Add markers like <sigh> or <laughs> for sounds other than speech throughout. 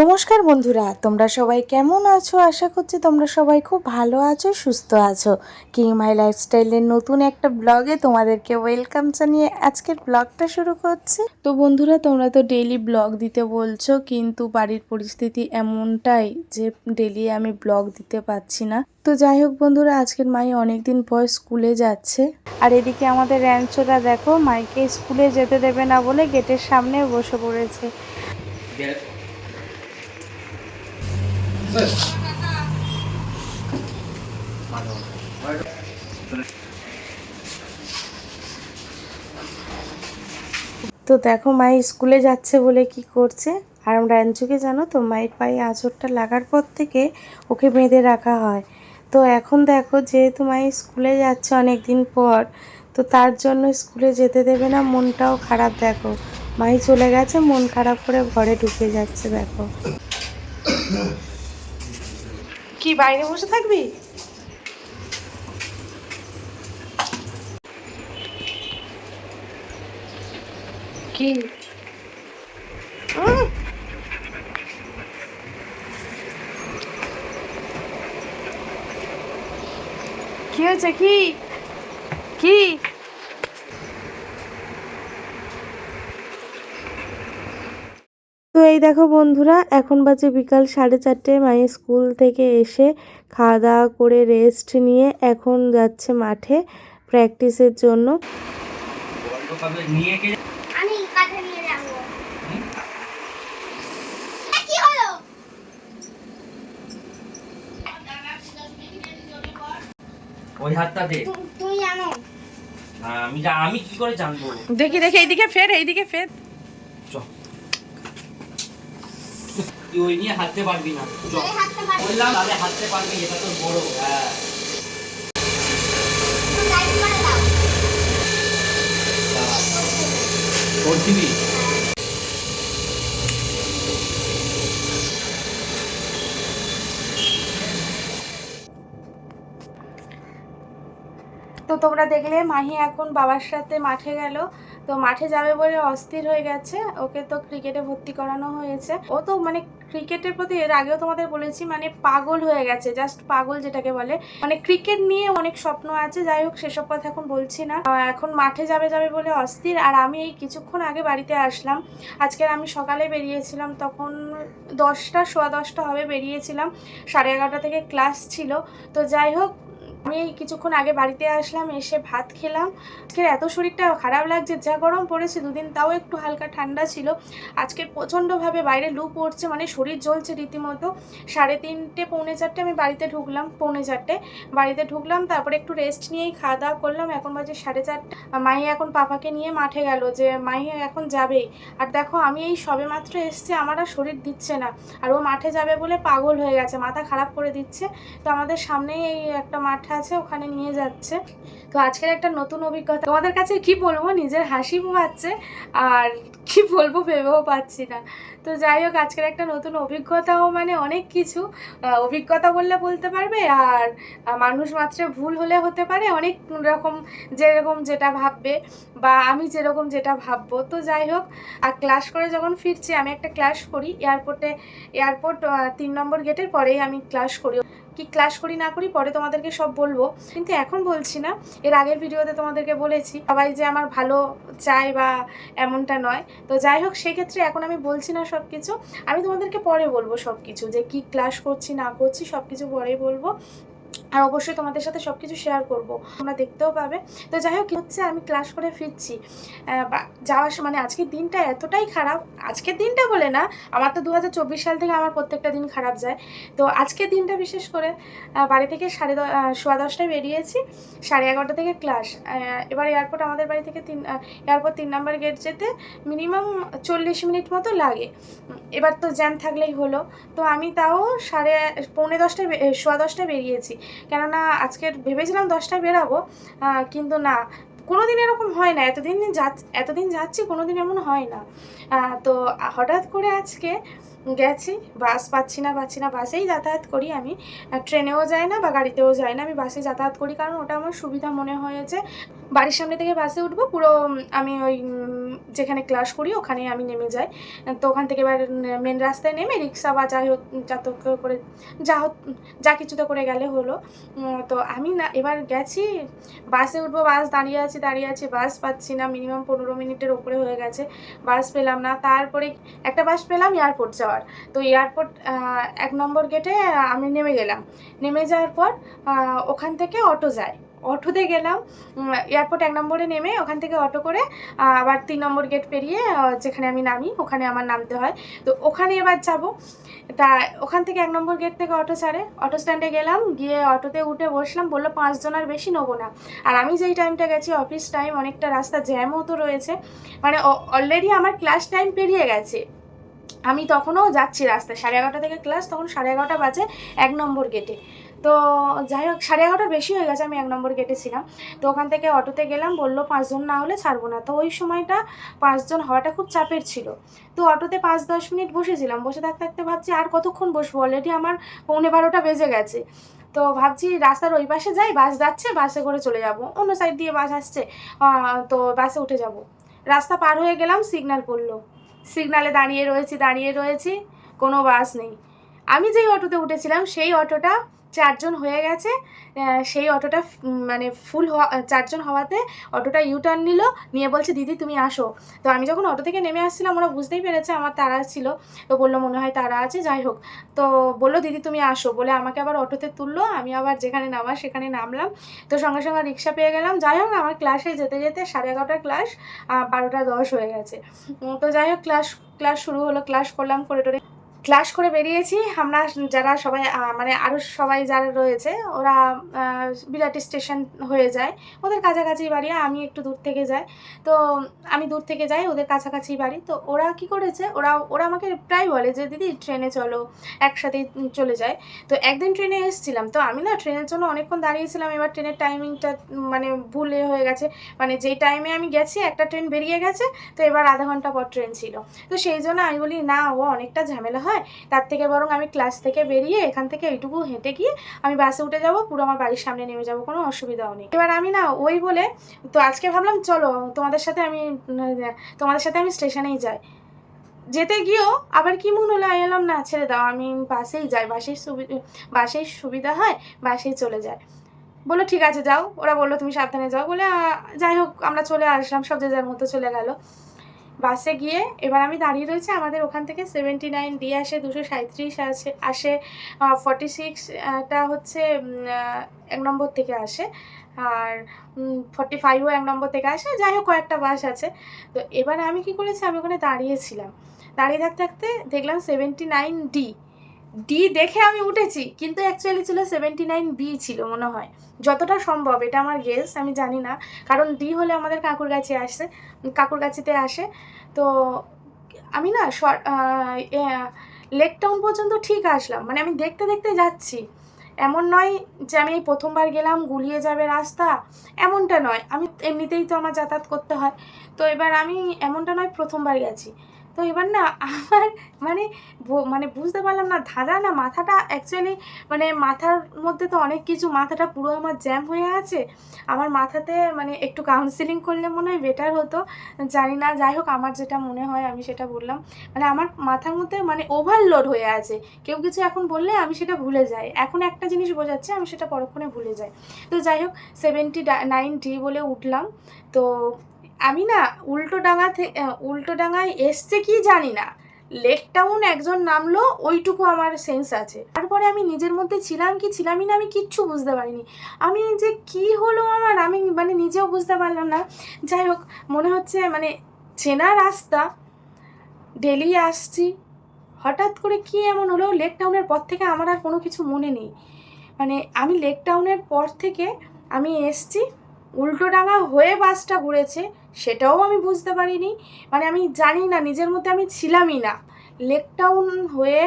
নমস্কার বন্ধুরা, তোমরা সবাই কেমন আছো? আশা করছি তোমরা সবাই খুব ভালো আছো, সুস্থ আছো। কিং মাই লাইফস্টাইলের নতুন একটা ব্লগে তোমাদেরকে ওয়েলকাম জানিয়ে আজকের ব্লগটা শুরু করছি। তো বন্ধুরা, তোমরা তো ডেইলি ব্লগ দিতে বলছো, কিন্তু বাড়ির পরিস্থিতি এমনটাই যে ডেলি আমি ব্লগ দিতে পারছি না। তো যাই হোক বন্ধুরা, আজকের মাই অনেকদিন পর স্কুলে যাচ্ছে। আর এদিকে আমাদের র্যাঞ্চোরা দেখো, মাইকে স্কুলে যেতে দেবে না বলে গেটের সামনে বসে পড়েছে। তো দেখো মাই স্কুলে যাচ্ছে বলে কি করছে? আর আমরা অ্যাঞ্চুকে জানো তো, মায়ের পায়ে আঁচড়টা লাগার পর থেকে ওকে বেঁধে রাখা হয়। তো এখন দেখো যেহেতু মাই স্কুলে যাচ্ছে অনেক দিন পর, তো তার জন্য স্কুলে যেতে দেবে না, মনটাও খারাপ দেখো। মাই চলে গেছে, মন খারাপ করে ঘরে ঢুকে যাচ্ছে, দেখো। কি বাইরে বসে থাকবি? কি? কি হয়েছে কি? কি? এই দেখো বন্ধুরা এখন বাজে বিকাল সাড়ে চারটে। মায়ের স্কুল থেকে এসে খাওয়া দাওয়া করে রেস্ট নিয়ে এখন যাচ্ছে মাঠে প্র্যাকটিসের জন্য। ওই হাতটা দে। তুমি জানো। হ্যাঁ, আমি আমি কি করে জানব? দেখি দেখি এইদিকে ফের এইদিকে ফের। তুই ওই নিয়ে হাঁটতে পারবি না। বললাম তাহলে হাঁটতে পারবি এটা তোর বড় হ্যাঁ। তো তোমরা দেখলে মাহি এখন বাবার সাথে মাঠে গেল। তো মাঠে যাবে বলে অস্থির হয়ে গেছে। ওকে তো ক্রিকেটে ভর্তি করানো হয়েছে। ও তো মানে ক্রিকেটের প্রতি এর আগেও তোমাদের বলেছি মানে পাগল হয়ে গেছে জাস্ট পাগল যেটাকে বলে। মানে ক্রিকেট নিয়ে অনেক স্বপ্ন আছে, যাই হোক সেসব কথা এখন বলছি না। এখন মাঠে যাবে যাবে বলে অস্থির। আর আমি এই কিছুক্ষণ আগে বাড়িতে আসলাম। আজকের আমি সকালে বেরিয়েছিলাম, তখন দশটা, সোয়া দশটা হবে, বেরিয়েছিলাম। সাড়ে এগারোটা থেকে ক্লাস ছিল। তো যাই হোক আমি এই কিছুক্ষণ আগে বাড়িতে আসলাম, এসে ভাত খেলাম। আজকের এত শরীরটা খারাপ লাগছে, যা গরম পড়েছে দুদিন তাও একটু হালকা ঠান্ডা ছিল। আজকে প্রচণ্ডভাবে বাইরে লু পড়ছে মানে শরীর জ্বলছে রীতিমতো। সাড়ে তিনটে, পৌনে চারটে আমি বাড়িতে ঢুকলাম, পৌনে চারটে। বাড়িতে ঢুকলাম, তারপরে একটু রেস্ট নিয়েই খাওয়া দাওয়া করলাম। এখন বাজে সাড়ে চারটে। মাই এখন পাপাকে নিয়ে মাঠে গেল যে, মাই এখন যাবেই। আর দেখো, আমি এই সবে মাত্র এসছি, আমার আর শরীর দিচ্ছে না। আর ও মাঠে যাবে বলে পাগল হয়ে গেছে, মাথা খারাপ করে দিচ্ছে। তো আমাদের সামনেই এই একটা মাঠ আছে ওখানে নিয়ে যাচ্ছে। তো আজকের একটা নতুন অভিজ্ঞতা। তোমাদের কাছে কি বলব? নিজের হাসি পাচ্ছে আর কি বলব ভেবেও পাচ্ছি না। তো যাই হোক, আজকের একটা নতুন অভিজ্ঞতাও মানে অনেক কিছু। অভিজ্ঞতা বললে বলতে পারবে আর মানুষ মাত্র ভুল হলে হতে পারে। অনেক রকম যেরকম যেটা ভাববে বা আমি যেরকম যেটা ভাববো। তো যাই হোক, আর ক্লাস করে যখন ফিরছি, আমি একটা ক্লাস করি। এয়ারপোর্টে এয়ারপোর্ট তিন নম্বর গেটের পরেই আমি ক্লাস করি। কি ক্লাস করি, না করি, পরে তোমাদেরকে সব বলব। কিন্তু এখন বলছি না, এর আগের ভিডিওতে তোমাদেরকে বলেছি, সবাই যে আমার ভালো চায় বা এমনটা নয়। তো যাই হোক সেক্ষেত্রে এখন আমি বলছি না সব কিছু আমি তোমাদেরকে পরে বলব সব কিছু যে কি ক্লাস করছি, না করছি সব কিছু পরে বলব। আর অবশ্যই তোমাদের সাথে সব কিছু শেয়ার করব, তোমরা দেখতেও পাবে। তো যাই হোক হচ্ছে? আমি ক্লাস করে ফিরছি। যাওয়ার মানে আজকের দিনটা এতটাই খারাপ, আজকের দিনটা বলে না, আমার তো দু হাজার চব্বিশ সাল থেকে আমার প্রত্যেকটা দিন খারাপ যায়। তো আজকের দিনটা বিশেষ করে বাড়ি থেকে সাড়ে সোয়া দশটায় বেরিয়েছি, সাড়ে এগারোটা থেকে ক্লাস এবার এয়ারপোর্ট আমাদের বাড়ি থেকে তিন এয়ারপোর্ট তিন নম্বর গেট যেতে মিনিমাম চল্লিশ মিনিট মতো লাগে। এবার তো জ্যাম থাকলেই হলো। তো আমি তাও সাড়ে, পৌনে দশটায় সোয়া দশটায় বেরিয়েছি। কেননা আজকে ভেবেছিলাম দশটায় বেরাবো কিন্তু না কোনো দিন এরকম হয় না, এতদিন যাচ্ছি এতদিন যাচ্ছি কোনো দিন এমন হয় না। তো হঠাৎ করে আজকে গেছি, বাস পাচ্ছি না পাচ্ছি না, বাসেই যাতায়াত করি আমি। ট্রেনেও যাই না বা গাড়িতেও যাই না, আমি বাসে যাতায়াত করি কারণ ওটা আমার সুবিধা মনে হয়েছে। বাড়ির সামনে থেকে বাসে উঠবো, পুরো আমি ওই যেখানে ক্লাস করি ওখানে আমি নেমে যাই। তো ওখান থেকে এবার মেন রাস্তায় নেমে রিক্সা বা যাই হোক, যত করে, যা হোক, যা কিছুতে করে গেলে হলো। তো আমি না, এবার গেছি, বাসে উঠবো, বাস দাঁড়িয়ে আছি দাঁড়িয়ে আছি, বাস পাচ্ছি না মিনিমাম পনেরো মিনিটের ওপরে হয়ে গেছে। বাস পেলাম না, তারপরে একটা বাস পেলাম এয়ারপোর্ট যাওয়ার তো এয়ারপোর্ট এক নম্বর গেটে আমি নেমে গেলাম। নেমে যাওয়ার পর ওখান থেকে অটো যায়। অটোতে গেলাম এয়ারপোর্ট এক নম্বরে নেমে ওখান থেকে অটো করে আবার তিন নম্বর গেট পেরিয়ে যেখানে আমি নামি, ওখানে আমার নামতে হয়। তো ওখানে এবার যাব। তা ওখান থেকে এক নম্বর গেট থেকে অটো ছাড়ে। অটো স্ট্যান্ডে গেলাম, গিয়ে অটোতে উঠে বসলাম। বলল পাঁচজন আর বেশি নেব না। আর আমি যেই টাইমটা গেছি অফিস টাইম অনেকটা রাস্তা জ্যামও তো রয়েছে। মানে অলরেডি আমার ক্লাস টাইম পেরিয়ে গেছে। আমি তখনও যাচ্ছি রাস্তায়। সাড়ে এগারোটা থেকে ক্লাস তখন সাড়ে এগারোটা বাজে এক নম্বর গেটে তো যাই হোক, সাড়ে এগারোটা বেশি হয়ে গেছে, আমি এক নম্বর গেটে ছিলাম। তো ওখান থেকে অটোতে গেলাম, বলল পাঁচজন না হলে ছাড়বো না। তো ওই সময়টা পাঁচজন হওয়াটা খুব চাপের ছিল। তো অটোতে পাঁচ দশ মিনিট বসেছিলাম। বসে থাকতে থাকতে ভাবছি, আর কতক্ষণ বসবো? অলরেডি আমার পৌনে বারোটা বেজে গেছে। তো ভাবছি রাস্তার ওই পাশে যাই, বাস যাচ্ছে, বাসে করে চলে যাব। অন্য সাইড দিয়ে বাস আসছে তো বাসে উঠে যাব। রাস্তা পার হয়ে গেলাম সিগন্যাল পড়ল। সিগনালে দাঁড়িয়ে রয়েছি দাঁড়িয়ে রয়েছি কোনো বাস নেই। আমি যেই অটোতে উঠেছিলাম সেই অটোটা চারজন হয়ে গেছে সেই অটোটা মানে ফুল হওয়া চারজন হওয়াতে অটোটা ইউটার্ন নিল, নিয়ে বলছে, দিদি, তুমি আসো। তো আমি যখন অটো থেকে নেমে আসছিলাম, ওরা বুঝতেই পেরেছে আমার তারা ছিল। তো বলল, মনে হয় তারা আছে, যাই হোক। তো বলল, দিদি, তুমি আসো। বলে আমাকে আবার অটোতে তুললো, আমি আবার যেখানে নামার সেখানে নামলাম। তো সঙ্গে সঙ্গে রিক্সা পেয়ে গেলাম। যাই হোক, আমার ক্লাসে যেতে যেতে সাড়ে এগারোটার ক্লাস বারোটা দশ হয়ে গেছে। তো যাই হোক ক্লাস ক্লাস শুরু হলো ক্লাস করলাম করে টোরে ক্লাস করে বেরিয়েছি। আমরা যারা সবাই মানে আরও সবাই যারা রয়েছে, ওরা বিরাটি স্টেশন হয়ে যায়। ওদের কাছাকাছি বাড়ি, আমি একটু দূর থেকে যাই। তো আমি দূর থেকে যাই, ওদের কাছাকাছি বাড়ি। তো ওরা কি করেছে, ওরা ওরা আমাকে প্রায় বলে যে, দিদি, ট্রেনে চলো, একসাথে চলে যায় তো একদিন ট্রেনে এসেছিলাম। তো আমি না ট্রেনের জন্য অনেকক্ষণ দাঁড়িয়েছিলাম। এবার ট্রেনের টাইমিংটা মানে ভুলে হয়ে গেছে। মানে যেই টাইমে আমি গেছি, একটা ট্রেন বেরিয়ে গেছে। তো এবার আধা ঘণ্টা পর ট্রেন ছিল। তো সেই জন্য আমি বলি, না, ও অনেকটা ঝামেলা হয় তার থেকে বরং আমি ক্লাস থেকে বেরিয়ে এখান থেকে এইটুকু হেঁটে গিয়ে আমি বাসে উঠে যাব, পুরো আমার বাড়ির সামনে নেমে যাব, কোনো অসুবিধাও নেই। এবার আমি না ওই বলে, তো আজকে ভাবলাম চলো, তোমাদের সাথে আমি, তোমাদের সাথে আমি স্টেশনেই যাই। যেতে গিয়েও আবার কি মনে হলো এলাম না, ছেড়ে দাও, আমি বাসেই যাই, বাসেই সুবিধা বাসেই সুবিধা হয়, বাসেই চলে যায়। বলল, ঠিক আছে, যাও। ওরা বলল, তুমি সাবধানে যাও। বলে যাই হোক, আমরা চলে আসলাম, সব যে যার মতো চলে গেল। বাসে গিয়ে এবার আমি দাঁড়িয়ে রয়েছি, আমাদের ওখান থেকে সেভেন্টি নাইন ডি আসে, দুশো সাঁত্রিশ আসে আসে ফর্টি সিক্সটা হচ্ছে এক নম্বর থেকে আসে। আর ফর্টি ফাইভও এক নম্বর থেকে আসে, যাই হোক কয়েকটা বাস আছে। তো এবার আমি কি করেছি, আমি ওখানে দাঁড়িয়েছিলাম। দাঁড়িয়ে থাকতে থাকতে দেখলাম সেভেন্টি নাইন ডি ডি দেখে আমি উঠেছি, কিন্তু অ্যাকচুয়ালি ছিল সেভেন্টি নাইন বি ছিল মনে হয়। যতটা সম্ভব, এটা আমার গেস আমি জানি না। কারণ ডি হলে আমাদের কাকুর কাছে আসে, কাকুর কাছেতে আসে। তো আমি না লেক টাউন পর্যন্ত ঠিক আসলাম। মানে আমি দেখতে দেখতে যাচ্ছি। এমন নয় যে আমি প্রথমবার গেলাম, গুলিয়ে যাবে রাস্তা, এমনটা নয়। আমি এমনিতেই তো আমার যাতায়াত করতে হয়। তো এবার আমি এমনটা নয় প্রথমবার গেছি। তো এবার না আমার মানে মানে বুঝতে পারলাম না ধাঁধা না মাথাটা অ্যাকচুয়ালি মানে মাথার মধ্যে তো অনেক কিছু, মাথাটা পুরো আমার জ্যাম হয়ে আছে। আমার মাথাতে মানে একটু কাউন্সিলিং করলে মনে হয় বেটার হতো। জানি না, যাই হোক আমার যেটা মনে হয় আমি সেটা বললাম। মানে আমার মাথার মধ্যে মানে ওভারলোড হয়ে আছে। কেউ কিছু এখন বললে আমি সেটা ভুলে যাই। এখন একটা জিনিস বোঝাচ্ছে, আমি সেটা পরক্ষণে ভুলে যাই। তো যাই হোক সেভেন্টি নাইন ডি বলে উঠলাম। তো আমি না উল্টো ডাঙা থেকে উল্টো ডাঙায় এসছে কি জানি না। লেক টাউন একজন নামলো, ওইটুকু আমার সেন্স আছে। তারপরে আমি নিজের মধ্যে ছিলাম কি ছিলামই না, আমি কিচ্ছু বুঝতে পারিনি। আমি যে কি হলো আমার, আমি মানে নিজেও বুঝতে পারলাম না। যাই হোক, মনে হচ্ছে মানে চেনা রাস্তা ডেলি আসছি। হঠাৎ করে কি এমন হলো লেক টাউনের পর থেকে আমার আর কোনো কিছু মনে নেই। মানে আমি লেক টাউনের পর থেকে আমি এসছি উল্টোডাঙা হয়ে বাসটা ঘুরেছে, সেটাও আমি বুঝতে পারিনি। মানে আমি জানি না, নিজের মধ্যে আমি ছিলামই না। লেক টাউন হয়ে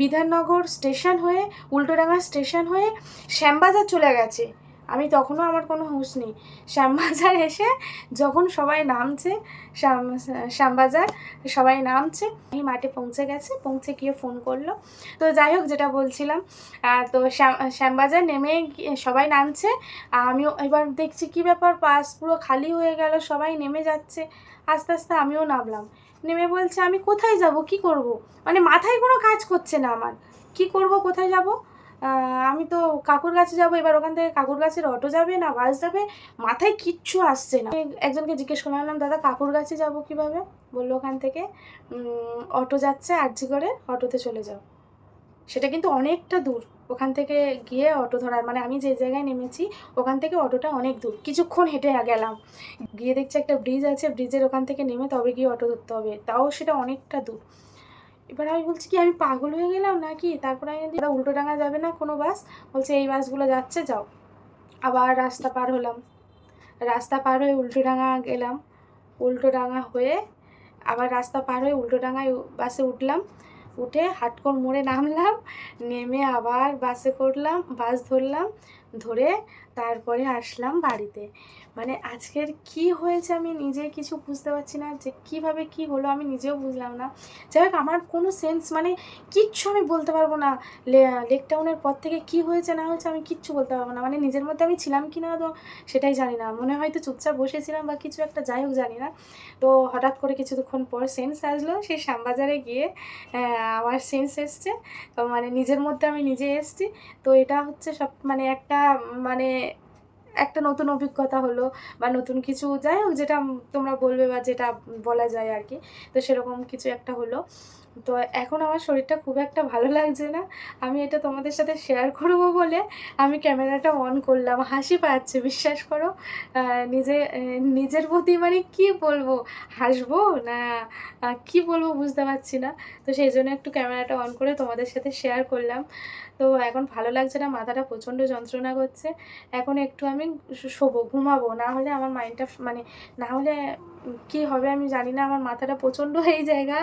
বিধাননগর স্টেশন হয়ে উল্টোডাঙা স্টেশন হয়ে শ্যামবাজার চলে গেছে। আমি তখনও আমার কোনো হুঁশ নেই। শ্যামবাজার এসে যখন সবাই নামছে, শ্যাম, শ্যামবাজার সবাই নামছে, এই মাঠে পৌঁছে গেছে, পৌঁছে গিয়ে ফোন করল। তো যাই হোক, যেটা বলছিলাম তো শ্যাম, শ্যামবাজার নেমে সবাই নামছে, আমিও এবার দেখছি কি ব্যাপার পাস পুরো খালি হয়ে গেল, সবাই নেমে যাচ্ছে। আস্তে আস্তে আমিও নামলাম। নেমে বলছে, আমি কোথায় যাব? কি করব? মানে মাথায় কোনো কাজ করছে না আমার। কি করব? কোথায় যাব? আমি তো কাকুর কাছে যাব, এবার ওখান থেকে কাকুর কাছের অটো যাবে না, বাস যাবে, মাথায় কিচ্ছু আসছে না। একজনকে জিজ্ঞেস করলাম দাদা, কাকুর কাছে যাব কীভাবে? বলল, ওখান থেকে অটো যাচ্ছে আর্জি করে, অটোতে চলে যাও। সেটা কিন্তু অনেকটা দূর, ওখান থেকে গিয়ে অটো ধরার মানে আমি যে জায়গায় নেমেছি, ওখান থেকে অটোটা অনেক দূর, কিছুক্ষণ হেঁটে গেলাম। গিয়ে দেখছি একটা ব্রিজ আছে, ব্রিজের ওখান থেকে নেমে তবে গিয়ে অটো ধরতে হবে, তাও সেটা অনেকটা দূর। এবার আমি বলছি কি, আমি পাগল হয়ে গেলাম নাকি? তারপরে আমি দাদা উল্টো ডাঙা যাবে না কোনো বাস? বলছে, এই বাসগুলো যাচ্ছে, যাও। আবার রাস্তা পার হলাম। রাস্তা পার হয়ে উল্টো ডাঙা গেলাম। উল্টো ডাঙা হয়ে আবার রাস্তা পার হয়ে উল্টো ডাঙায় বাসে উঠলাম। উঠে হাটকোন মোড়ে নামলাম। নেমে আবার বাসে করলাম, বাস ধরলাম। ধরে তারপরে আসলাম বাড়িতে। মানে আজকের কি হয়েছে আমি নিজে কিছু বুঝতে পারছি না যে কীভাবে কি হলো আমি নিজেও বুঝলাম না। যাই হোক আমার কোনো সেন্স মানে কিচ্ছু আমি বলতে পারব না। লেক টাউনের পর থেকে কি হয়েছে না হয়েছে আমি কিচ্ছু বলতে পারব না। মানে নিজের মধ্যে আমি ছিলাম কি না তো সেটাই জানি না। মনে হয়তো চুপচাপ বসেছিলাম বা কিছু একটা যাই হোক জানি না। তো হঠাৎ করে কিছুক্ষণ পর সেন্স আসলো সেই শ্যামবাজারে গিয়ে আমার সেন্স এসছে। তো মানে নিজের মধ্যে আমি নিজে এসছি। তো এটা হচ্ছে সব মানে একটা মানে একটা নতুন অভিজ্ঞতা হলো বা নতুন কিছু যাই হোক যেটা তোমরা বলবে বা যেটা বলা যায় আর কি। তো সেরকম কিছু একটা হলো। তো এখন আমার শরীরটা খুব একটা ভালো লাগছে না। আমি এটা তোমাদের সাথে শেয়ার করব বলে আমি ক্যামেরাটা অন করলাম। হাসি পাচ্ছে, বিশ্বাস করো। নিজে, নিজের প্রতি মানে কি বলব? হাসবো না কি বলব বুঝতে পারছি না। তো সেই জন্য একটু ক্যামেরাটা অন করে তোমাদের সাথে শেয়ার করলাম। তো এখন ভালো লাগছে না, মাথাটা প্রচণ্ড যন্ত্রণা করছে। এখন একটু আমি শোবো, ঘুমাবো, না হলে আমার মাইন্ডটা মানে না হলে কি হবে আমি জানি না, আমার মাথাটা প্রচণ্ড <laughs> এই জায়গা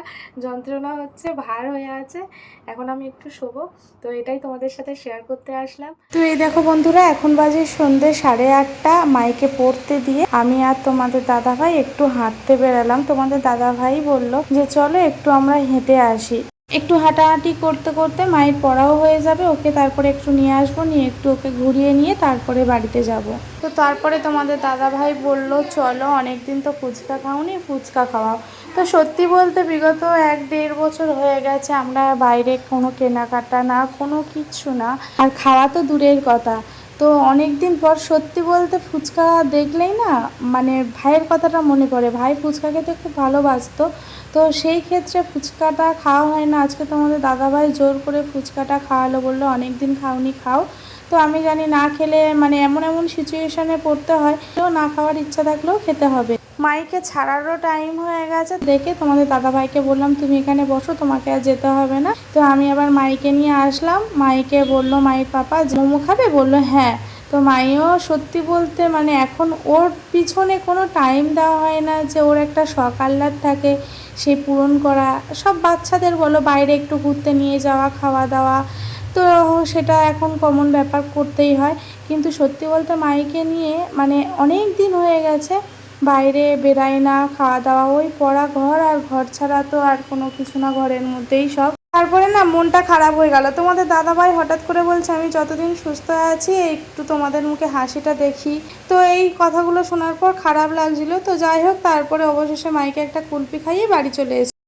যন্ত্রণা হচ্ছে, ভার হয়ে আছে। এখন আমি একটু শোবো। তো এটাই তোমাদের সাথে শেয়ার করতে আসলাম। তো এই দেখো বন্ধুরা, এখন বাজে সন্ধে সাড়ে আটটা, মাইকে পড়তে দিয়ে আমি আর তোমাদের দাদা ভাই একটু হাঁটতে বেরালাম। তোমাদের দাদা ভাই বলল যে, চলো একটু আমরা হেঁটে আসি। একটু হাঁটাহাঁটি করতে করতে মায়ের পড়াও হয়ে যাবে, ওকে তারপরে একটু নিয়ে আসব, নিয়ে একটু ওকে ঘুরিয়ে নিয়ে তারপরে বাড়িতে যাব। তো তারপরে তোমাদের দাদা ভাই বলল, চলো অনেকদিন তো ফুচকা খাওনি, ফুচকা খাওয়াও। তো সত্যি বলতে বিগত এক দেড় বছর হয়ে গেছে, আমরা বাইরে কোনো কেনাকাটা না, কোনো কিচ্ছু না। আর খাওয়া তো দূরের কথা। তো অনেক দিন পর সত্যি বলতে ফুচকা দেখলেই না মানে ভাইয়ের কথাটা মনে পড়ে। ভাই ফুচকা খেতে খুব ভালোবাসতো। তো সেই ক্ষেত্রে ফুচকাটা খাওয়া হয় না। আজকে তোমাদের দাদাভাই জোর করে ফুচকাটা খাওয়ালো, বলল অনেক দিন খাওনি, খাও। তো আমি জানি না খেলে মানে এমন এমন সিচুয়েশানে পড়তে হয়, তো না খাওয়ার ইচ্ছা থাকলেও খেতে হবে। মাইকে ছাড়ারও টাইম হয়ে গেছে। দেখে তোমাদের দাদা ভাইকে বললাম, তুমি এখানে বসো, তোমাকে আর যেতে হবে না। তো আমি আবার মাইকে নিয়ে আসলাম। মাইকে বলল মায়ের পাপা মোমো খাবে? বলল হ্যাঁ। তো মাইও সত্যি বলতে মানে এখন ওর পিছনে কোনো টাইম দেওয়া হয় না যে ওর একটা আহ্লাদ থাকে, সে পূরণ করা। সব বাচ্চাদের বলো, বাইরে একটু ঘুরতে নিয়ে যাওয়া, খাওয়া দাওয়া। তো সেটা এখন কমন ব্যাপার করতেই হয়। কিন্তু সত্যি বলতে মাইকে নিয়ে মানে অনেক দিন হয়ে গেছে বাইরে বেরাই না, খাওয়া দাওয়া, ওই পড়া ঘর আর ঘর ছাড়া তো আর কোনো কিছু না ঘরের মধ্যেই সব। তারপরে না মনটা খারাপ হয়ে গেল। তোমাদের দাদা ভাই হঠাৎ করে বলছে, আমি যতদিন সুস্থ আছি, একটু তোমাদের মুখে হাসিটা দেখি। তো এই কথাগুলো শোনার পর খারাপ লাগছিল। তো যাই হোক, তারপরে অবশেষে মাইকে একটা কুলপি খাইয়ে বাড়ি চলে এসেছি।